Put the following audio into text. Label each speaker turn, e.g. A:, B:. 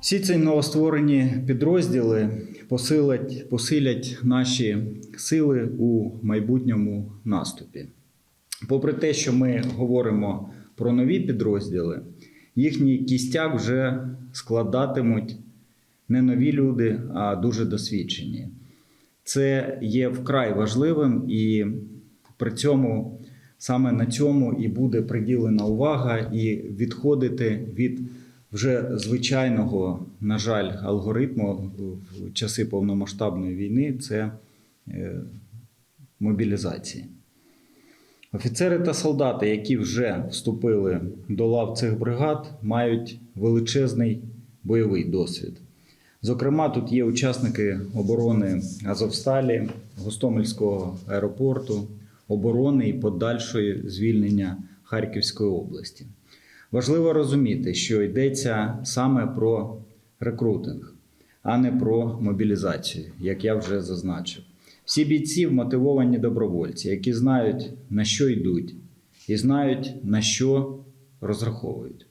A: Всі ці новостворені підрозділи посилять, посилять наші сили у майбутньому наступі. Попри те, що ми говоримо про нові підрозділи, їхній кістяк вже складатимуть не нові люди, а дуже досвідчені. Це є вкрай важливим, і при цьому саме на цьому і буде приділена увага, і відходити від вже звичайного, на жаль, алгоритму в часи повномасштабної війни це е, мобілізації. Офіцери та солдати, які вже вступили до лав цих бригад, мають величезний бойовий досвід. Зокрема, тут є учасники оборони Азовсталі, Гостомельського аеропорту, оборони і подальшої звільнення Харківської області. Важливо розуміти, що йдеться саме про рекрутинг, а не про мобілізацію, як я вже зазначив. Всі бійці вмотивовані добровольці, які знають, на що йдуть, і знають, на що розраховують.